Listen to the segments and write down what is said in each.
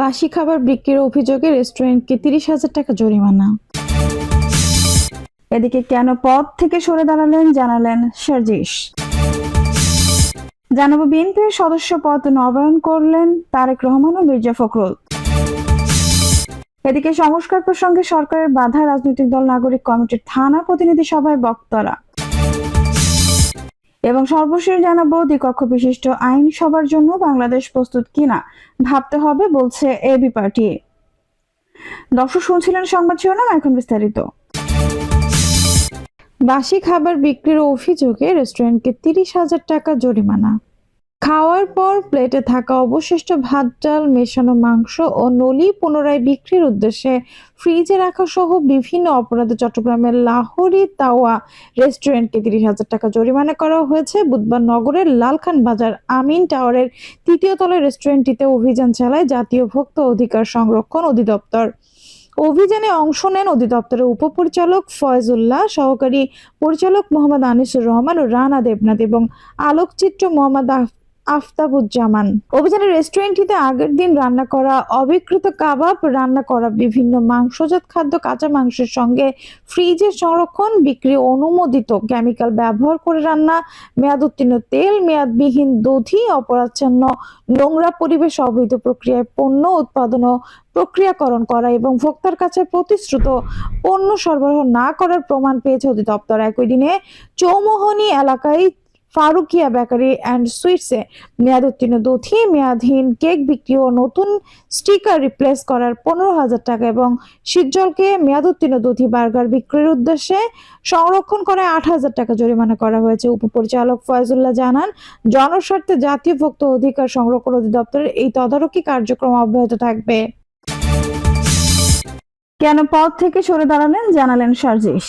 বাসি খাবার বিক্রির অভিযোগে রেস্টুরেন্টকে তিরিশ হাজার টাকা জরিমানা। এদিকে কেন পদ থেকে সরে দাঁড়ালেন জানালেন সার্জিস। জানাব বিএনপির সদস্য পদ নবায়ন করলেন তারেক রহমান ও মির্জা ফখরুল। এদিকে সংস্কার প্রসঙ্গে সরকারের বাধা, রাজনৈতিক দল, নাগরিক কমিটির থানা প্রতিনিধি সভায় বক্তারা। এবং সর্বশেষ জানাব দ্বিকক্ষ বিশিষ্ট আইন সবার জন্য বাংলাদেশ প্রস্তুত কিনা, ভাবতে হবে, বলছে এবি পার্টি। দর্শক শুনছিলেন সংবাদ শিরোনাম, এখন বিস্তারিত। বাসি খাবার বিক্রির অভিযোগে রেস্টুরেন্টকে তিরিশ হাজার টাকা জরিমানা। খাওয়ার পর প্লেটে থাকা অবশিষ্ট ভাত ডাল মেশানো মাংস ও নলি পুনরায় বিক্রির উদ্দেশ্যে ফ্রিজে রাখা সহ বিভিন্ন অপরাধে চট্টগ্রামের লাহোরি তাওয়া রেস্টুরেন্টকে তিরিশ হাজার টাকা জরিমানা করা হয়েছে। বুধবার নগরের লালখান বাজার আমিন টাওয়ারের তৃতীয় তলায় রেস্টুরেন্টটিতে অভিযান চালায় জাতীয় ভোক্তা অধিকার সংরক্ষণ অধিদপ্তর। অভিযানে অংশ নেন অধিদপ্তরের উপপরিচালক ফয়জুল্লাহ, সহকারী পরিচালক মোহাম্মদ আনিসুর রহমান ও রানা দেবনাথ এবং আলোকচিত্র মোহাম্মদ আফতাবুজ্জামান। অভিযানে রেস্টুরেন্টটিতে আগের দিন রান্না করা অবিকৃত কাবাব, রান্না করা বিভিন্ন মাংসজাত খাদ্য, কাঁচা মাংসের সঙ্গে ফ্রিজে সংরক্ষণ, বিক্রি অনুমোদিত কেমিক্যাল ব্যবহার করে রান্না, মেয়াদ উত্তীর্ণ তেল, মেয়াদবিহীন দধি, অপরাচ্ছন্ন নোংরা পরিবেশ, অবৈধ প্রক্রিয়ায় পণ্য উৎপাদন ও প্রক্রিয়াকরণ করা এবং ভোক্তার কাছে প্রতিশ্রুত পণ্য সরবরাহ না করার প্রমাণ পেয়েছে অধিদপ্তর। একই দিনে চৌমোহনী এলাকায় ফারুকিয়া বেকারি অ্যান্ড সুইটসে মেয়াদ উত্তীর্ণ দধি মেয়াদহীন কেক বিক্রি ও নতুন স্টিকার রিপ্লেস করার পনেরো হাজার টাকা এবং শীতজলকে মেয়াদ উত্তীর্ণ দধি বার্গার বিক্রির উদ্দেশ্যে সংরক্ষণ করায় আট হাজার টাকা জরিমানা করা হয়েছে। উপপরিচালক ফয়জুল্লাহ জানান, জনস্বার্থে জাতীয় ভোক্তা অধিকার সংরক্ষণ অধিদপ্তরের এই তদারকি কার্যক্রম অব্যাহত থাকবে। কেন পদ থেকে সরে দাঁড়ালেন জানালেন সার্জিস।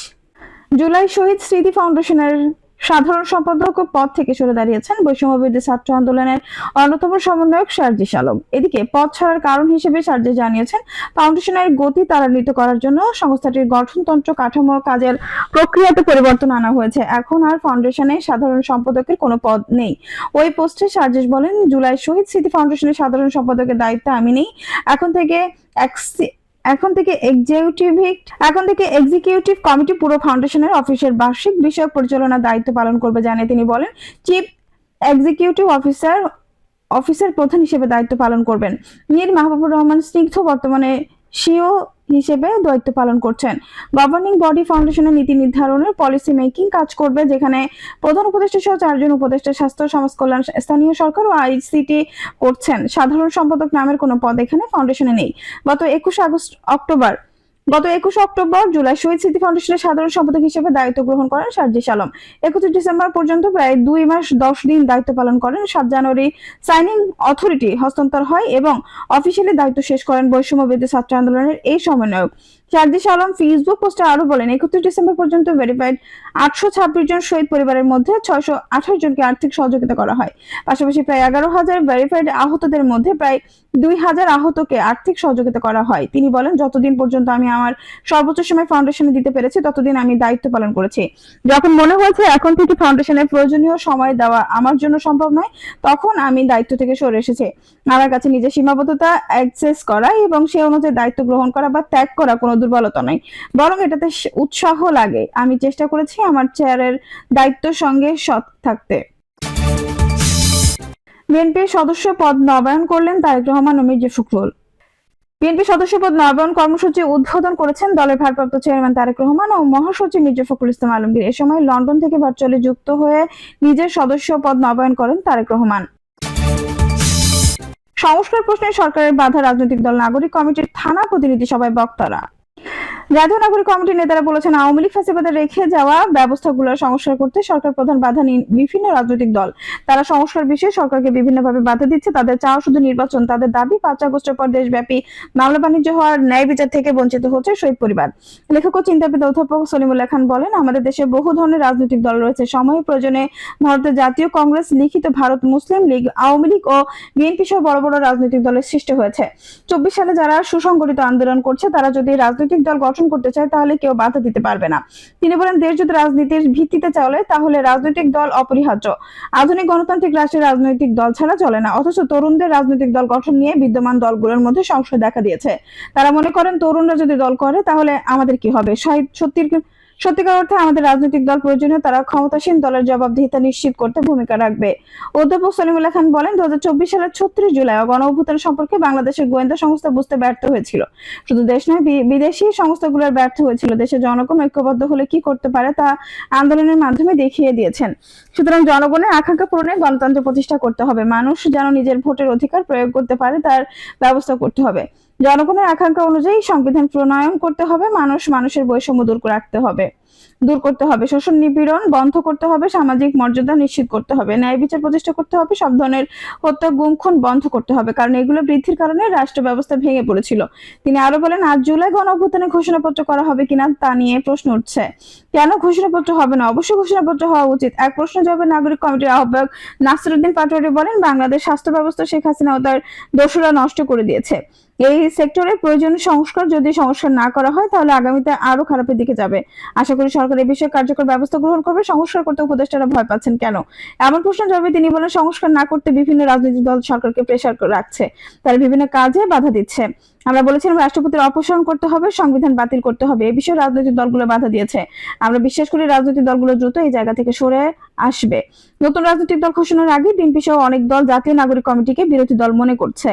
জুলাই শহীদ স্মৃতি ফাউন্ডেশনের সাধারণ সম্পাদক পদ থেকে সরে দাঁড়িয়েছেন বৈষম্যবিরোধী ছাত্র আন্দোলনের অন্যতম সমন্বয়ক সার্জিস আলম এদিকে পদ ছাড়ার কারণ হিসেবে সার্জিস জানিয়েছেন, ফাউন্ডেশনের গতি ত্বরান্বিত করার জন্য সংস্থাটির গঠনতন্ত্র কাঠামো কাজের প্রক্রিয়াতে পরিবর্তন আনা হয়েছে। এখন আর ফাউন্ডেশনে সাধারণ সম্পাদকের কোনো পদ নেই। ওই পোস্টে সার্জিস বলেন, জুলাই শহীদ স্মৃতি ফাউন্ডেশনের সাধারণ সম্পাদকের দায়িত্ব আমি নেই। এখন থেকে এখন থেকে এক্সিকিউটিভ এখন থেকে এক্সিকিউটিভ কমিটি পুরো ফাউন্ডেশনের অফিসের বার্ষিক বিষয়ক পরিচালনা দায়িত্ব পালন করবে জানিয়ে তিনি বলেন চিফ এক্সিকিউটিভ অফিসার অফিসার প্রধান হিসেবে দায়িত্ব পালন করবেন। মীর মাহবুবুর রহমান স্নিগ্ধ বর্তমানে সিও হিসেবে দায়িত্ব পালন করছেন। গভর্নিং বডি ফাউন্ডেশনের নীতি নির্ধারণের পলিসি মেকিং কাজ করবে, যেখানে প্রধান উপদেষ্টা সহ চারজন উপদেষ্টা, স্বাস্থ্য সমাজ কল্যাণ স্থানীয় সরকার ও আইসিটি করছেন। সাধারণ সম্পাদক নামের কোনো পদ এখানে ফাউন্ডেশনে নেই। গত একুশ আগস্ট, অক্টোবর গত একুশ অক্টোবর জুলাই শহীদ স্মৃতি ফাউন্ডেশনের সাধারণ সম্পাদক হিসেবে দায়িত্ব গ্রহণ করেন সার্জিস আলম একত্রিশ ডিসেম্বর পর্যন্ত প্রায় দুই মাস দশ দিন দায়িত্ব পালন করেন। সাত জানুয়ারি সাইনিং অথরিটি হস্তান্তর হয় এবং অফিসিয়ালি দায়িত্ব শেষ করেন বৈষম্য বেদে ছাত্র আন্দোলনের এই সমন্বয়ক। আলম ফেসবুক পোস্টে আরও বলেন, একত্রিশ ডিসেম্বর পর্যন্ত ভেরিফাইড আটশো ছাব্বিশ জন শহীদ পরিবারের মধ্যে ছয়শো আঠাশ জনকে আর্থিক সহযোগিতা করা হয়। পাশাপাশি প্রায় এগারো হাজার ভেরিফাইড আহতদের মধ্যে প্রায় দুই হাজার আহতকে আর্থিক সহযোগিতা করা হয়। তিনি বলেন, যতদিন পর্যন্ত আমি আমার সর্বোচ্চ সময় ফাউন্ডেশনে দিতে পেরেছি, ততদিন আমি দায়িত্ব পালন করেছি। যখন মনে হয়েছে এখন থেকে ফাউন্ডেশনের প্রয়োজনীয় সময় দেওয়া আমার জন্য সম্ভব নয়, তখন আমি দায়িত্ব থেকে সরে এসেছি। আমার কাছে নিজের সীমাবদ্ধতা অ্যাক্সেস করা এবং সে অনুযায়ী দায়িত্ব গ্রহণ করা বা ত্যাগ করা কোনো দুর্বলতা নয় বরং এটাতে উৎসাহ লাগে। আমি চেষ্টা করেছি আমার চেয়ারের দায়িত্বের সঙ্গে সৎ থাকতে। বিএনপির সদস্য পদ নবায়ন করলেন তারেক রহমান ও মির্জা ফখরুল। বিএনপি সদস্য পদ নবায়ন কর্মসূচি উদ্বোধন করেছেন দলের ভারপ্রাপ্ত চেয়ারম্যান তারেক রহমান ও মহাসচিব মির্জা ফখরুল ইসলাম আলমগীর। এ সময় লন্ডন থেকে ভার্চুয়ালি যুক্ত হয়ে নিজের সদস্য পদ নবায়ন করেন তারেক রহমান। সংস্কার প্রশ্নে সরকারের বাধা রাজনৈতিক দল নাগরিক কমিটির থানা প্রতিনিধি সভায় বক্তারা। জাতীয় নাগরিক কমিটির নেতারা বলেছেন, আওয়ামী লীগ ফ্যাসিবাদে রেখে যাওয়া ব্যবস্থাগুলো সংস্কার করতে সরকার প্রধান বাধা নিন বিভিন্ন রাজনৈতিক দল। তারা সংস্কার বিষয়ে সরকারকে বিভিন্নভাবে বাধা দিচ্ছে, তাদের চাওয়া শুধু নির্বাচন, তাদের দাবি পাঁচ আগস্টের পর দেশব্যাপী মামলা বাণিজ্য হওয়ার ন্যায় বিচার থেকে বঞ্চিত হচ্ছে শহীদ পরিবার। লেখক ও চিন্তাবিদ অধ্যাপক সলিমুল্লাহ খান বলেন, আমাদের দেশে বহু ধরনের রাজনৈতিক দল রয়েছে। সময় প্রয়োজনে ভারতের জাতীয় কংগ্রেস, লিখিত ভারত মুসলিম লীগ, আওয়ামী লীগ ও বিএনপি সহ বড় বড় রাজনৈতিক দলের সৃষ্টি হয়েছে। চব্বিশ সালে যারা সুসংগঠিত আন্দোলন করছে, তারা যদি রাজনৈতিক দল গঠন গঠন করতে চায়, তাহলে কেউ বাধা দিতে পারবে না। তিনি বলেন দেশ যদি রাজনীতির ভিত্তিতে চলে, তাহলে রাজনৈতিক দল অপরিহার্য। আধুনিক গণতান্ত্রিক রাষ্ট্রের রাজনৈতিক দল ছাড়া চলে না, অথচ তরুণদের রাজনৈতিক দল গঠন নিয়ে বিদ্যমান দলগুলোর মধ্যে সংশয় দেখা দিয়েছে। তারা মনে করেন, তরুণরা যদি দল করে, তাহলে আমাদের কি হবে? সত্যির সত্যিকার অর্থে আমাদের রাজনৈতিক দল প্রয়োজনীয়, তারা ক্ষমতাসীন দলের জবাবদিহিতা নিশ্চিত করতে ভূমিকা রাখবে। অধ্যাপক সলিমুল্লাহ খান বলেন দু সালের ছত্রিশ জুলাই গণ অভ্যুত্থান সম্পর্কে বাংলাদেশের গোয়েন্দা সংস্থা বুঝতে ব্যর্থ হয়েছিল। শুধু দেশ নয় বিদেশি সংস্থাগুলোর ব্যর্থ হয়েছিল। দেশের জনগণ ঐক্যবদ্ধ হলে কি করতে পারে তা আন্দোলনের মাধ্যমে দেখিয়ে দিয়েছেন। সুতরাং জনগণের আকাঙ্ক্ষা পূরণে গণতন্ত্র প্রতিষ্ঠা করতে হবে। মানুষ যেন নিজের ভোটের অধিকার প্রয়োগ করতে পারে, তার ব্যবস্থা করতে হবে। জনগণের আকাঙ্ক্ষা অনুযায়ী সংবিধান প্রণয়ন করতে হবে। মানুষ মানুষের বৈষম্য দূর রাখতে হবে। দূর করতে হবে। শোষণ নিপীড়ন বন্ধ করতে হবে, সামাজিক মর্যাদা নিশ্চিত করতে হবে, ন্যায় বিচার প্রতিষ্ঠা করতে হবে, সব ধরনের হত্যা, গুম, খুন বন্ধ করতে হবে, কারণ এগুলো বৃদ্ধির কারণে রাষ্ট্র ব্যবস্থা ভেঙে পড়েছিল। তিনি আরও বলেন, আজ জুলাই গণ অভ্যুত্থানে ঘোষণাপত্র করা হবে কিনা তা নিয়ে প্রশ্ন উঠছে। কেন ঘোষণাপত্র হবে না? অবশ্যই ঘোষণাপত্র হওয়া উচিত। এক প্রশ্ন জবাবে নাগরিক কমিটির আহ্বায়ক নাসিরুদ্দিন পাটোয়ারি বলেন, বাংলাদেশ স্বাস্থ্য ব্যবস্থা শেখ হাসিনা ও তার দোষরা নষ্ট করে দিয়েছে। এই সেক্টরের প্রয়োজনীয় সংস্কার যদি সংস্কার না করা হয়, তাহলে আগামীতে আরও খারাপের দিকে যাবে। আশা করি সরকার এ বিষয়ে কার্যকর ব্যবস্থা গ্রহণ করবে, সংস্কার করতে উপদেষ্টারা ভয় পাচ্ছেন কেন? এমন প্রশ্ন জবাবে তিনি বলেন, সংস্কার না করতে বিভিন্ন রাজনৈতিক দল সরকারকে প্রেশার রাখছে। তারা বিভিন্ন কাজে বাধা দিচ্ছে। আমরা বলেছিলাম রাষ্ট্রপতির অপসারণ করতে হবে, সংবিধান বাতিল করতে হবে। এ বিষয়ে রাজনৈতিক দলগুলো বাধা দিয়েছে। আমরা বিশ্বাস করি রাজনৈতিক দলগুলো দ্রুত এই জায়গা থেকে সরে আসবে। নতুন রাজনৈতিক দল ঘোষণার আগে বিএনপি সহ অনেক দল জাতীয় নাগরিক কমিটিকে বিরোধী দল মনে করছে।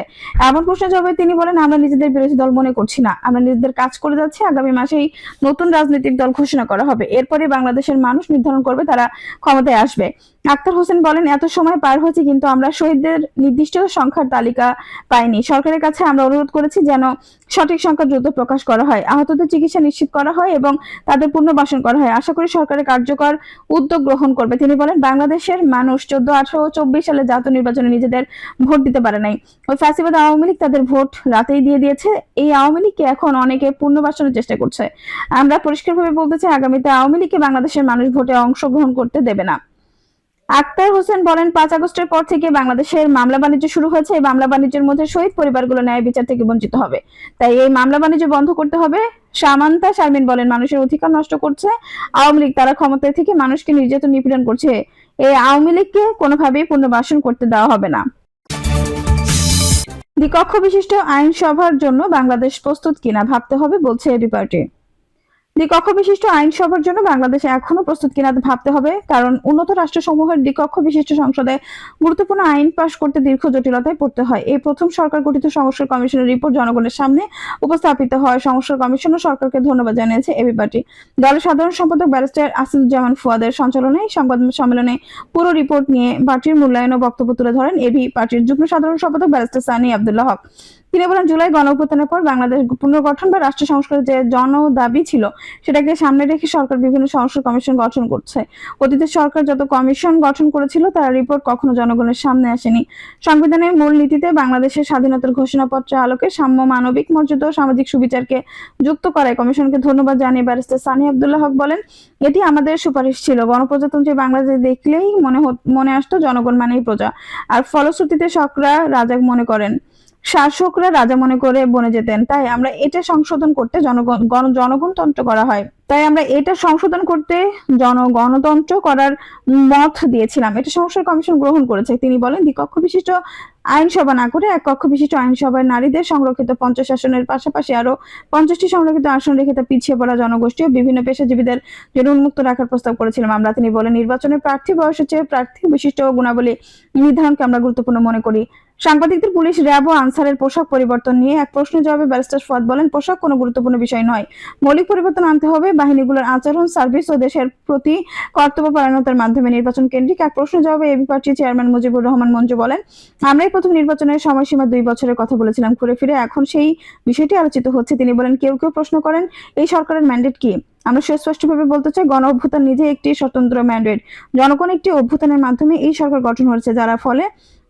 এমন প্রশ্ন জবাবে তিনি বলেন, আমরা নিজেদের বিরোধী দল মনে করছি না। আমরা নিজেদের কাজ করে যাচ্ছি। আগামী মাসেই নতুন রাজনৈতিক দল ঘোষণা করা হবে। এরপরে বাংলাদেশের মানুষ নির্ধারণ করবে তারা ক্ষমতায় আসবে। আক্তার হোসেন বলেন, এত সময় পার হয়েছে, কিন্তু আমরা শহীদদের নির্দিষ্ট সংখ্যার তালিকা পাইনি। সরকারের কাছে আমরা অনুরোধ করেছি যেন সঠিক সংখ্যা দ্রুত প্রকাশ করা হয়। আহতদের চিকিৎসা নিশ্চিত করা হয় এবং তাদের পুনর্বাসন করা হয়। আশা করি সরকারের কার্যকর উদ্যোগ গ্রহণ করবে। তিনি বলেন, বাংলাদেশের মানুষ চোদ্দ, আঠারো চব্বিশ সালে জাতীয় নির্বাচনে নিজেদের ভোট দিতে পারে নাই। ওই ফ্যাসিবাদ আওয়ামী লীগ তাদের ভোট রাতেই দিয়ে দিয়েছে। এই আওয়ামী লীগকে এখন অনেকে পুনর্বাসনের চেষ্টা করছে। আমরা পরিষ্কারভাবে বলতে চাই, আগামীতে আওয়ামী লীগকে বাংলাদেশের মানুষ ভোটে অংশগ্রহণ করতে দেবে না। আক্তার হোসেন বলেন, পাঁচ আগস্টের পর থেকে বাংলাদেশের মামলা বাণিজ্য শুরু হয়েছে। এই মামলা বাণিজ্যের মধ্যে শহীদ পরিবারগুলো ন্যায় বিচার থেকে বঞ্চিত হবে। তাই এই মামলা বাণিজ্য বন্ধ করতে হবে। সামান্তা শারমিন বলেন, মানুষের অধিকার নষ্ট করছে। আওয়ামী লীগ তারা ক্ষমতায় থেকে মানুষকে নির্যাতন নিপীড়ন করছে। এই আওয়ামী লীগকে কোনোভাবেই পুনর্বাসন করতে দেওয়া হবে না। দ্বিকক্ষ বিশিষ্ট আইনসভার জন্য বাংলাদেশ প্রস্তুত কিনা ভাবতে হবে, বলছে এবি পার্টি দ্বিকক্ষ বিশিষ্ট আইনসভার জন্য বাংলাদেশ এখনও প্রস্তুত কিনা ভাবতে হবে, কারণ উন্নত রাষ্ট্রসমূহের দ্বিকক্ষ বিশিষ্ট সংসদে গুরুত্বপূর্ণ আইন পাশ করতে দীর্ঘ জটিলতায় পড়তে হয়। এই প্রথম সরকার গঠিত সংস্কার কমিশনের রিপোর্ট জনগণের সামনে উপস্থাপিত হয়। সংস্কার কমিশন ও সরকারকে ধন্যবাদ জানিয়েছে এবি পার্টি দলের সাধারণ সম্পাদক ব্যারিস্টার আসিদুজ্জামান ফুয়াদের সঞ্চালনে সংবাদ সম্মেলনে পুরো রিপোর্ট নিয়ে পার্টির মূল্যায়ন ও বক্তব্য তুলে ধরেন এবি পার্টির যুগ্ম সাধারণ সম্পাদক ব্যারিস্টার সানি আব্দুল্লাহ হক। তিনি বলেন জুলাই গণ পর বাংলাদেশ পুনর্গঠন বা রাষ্ট্র সংস্কারের যে জন দাবি ছিল, সেটাকে সামনে রেখে সরকার বিভিন্ন সংস্কার কমিশন গঠন করছে। অতীতে সরকার যত কমিশন গঠন করেছিল, তার রিপোর্ট কখনো জনগণের সামনে আসেনি। সংবিধানের মূল নীতিতে বাংলাদেশের স্বাধীনতার ঘোষণাপত্রের আলোকে সাম্য মানবিক মর্যাদা ও সামাজিক সুবিচারকে যুক্ত করায় কমিশনকে ধন্যবাদ জানিয়ে ব্যারিস্টার সানি আব্দুল্লাহ হক বলেন, এটি আমাদের সুপারিশ ছিল। গণপ্রজাতন্ত্রী বাংলাদেশ দেখলেই মনে মনে আসতো জনগণ মানেই প্রজা। আর ফলশ্রুতিতে শকরা রাজাক মনে করেন শাসকরা রাজা মনে করে বনে যেতেন। তাই আমরা এটা সংশোধন করতে জনগণ জনগণতন্ত্র করা হয়। তাই আমরা এটা সংশোধন করতে জনগণতন্ত্র করার মত দিয়েছিলাম। এটা সংস্কার কমিশন গ্রহণ করেছে। তিনি বলেন, দ্বিকক্ষ বিশিষ্ট আইনসভা না করে এক কক্ষ বিশিষ্ট আইনসভায় নারীদের সংরক্ষিত পঞ্চাশ আসনের পাশাপাশি আরও পঞ্চাশটি সংরক্ষিত আসন রেখে তা পিছিয়ে পড়া জনগোষ্ঠী ও বিভিন্ন পেশাজীবীদের জন্য উন্মুক্ত রাখার প্রস্তাব করেছিলাম আমরা। তিনি বলেন, নির্বাচনের প্রার্থী বয়সের চেয়ে প্রার্থী বিশিষ্ট গুণাবলী নির্ধারণকে আমরা গুরুত্বপূর্ণ মনে করি। সাংবাদিকদের পুলিশ র্যাব ও আনসারের পোশাক পরিবর্তন নিয়ে এক প্রশ্নের জবাবে ব্যারিস্টার ফুয়াদ বলেন, পোশাক কোনো গুরুত্বপূর্ণ বিষয় নয়। মৌলিক পরিবর্তন আনতে হবে, বাহিনীগুলোর আচরণ, সার্ভিস ও দেশের প্রতি কর্তব্য পরায়ণতার মাধ্যমে নির্বাচন কেন্দ্রিক। এক প্রশ্নের জবাবে এবি পার্টির চেয়ারম্যান মুজিবুর রহমান মঞ্জু বলেন, আমরাই প্রথম নির্বাচনের সময়সীমা দুই বছরের কথা বলেছিলাম ঘুরে ফিরে, এখন সেই বিষয়টি আলোচিত হচ্ছে। তিনি বলেন, কেউ কেউ প্রশ্ন করেন, এই সরকারের ম্যান্ডেট কি? আমরা সুস্পষ্টভাবে বলতে চাই, গণ অভ্যুত্থান নিজে একটি স্বতন্ত্র ম্যান্ডেট জনগণ একটি অভ্যুত্থানের মাধ্যমে এই সরকার গঠন হয়েছে, যারা ফলে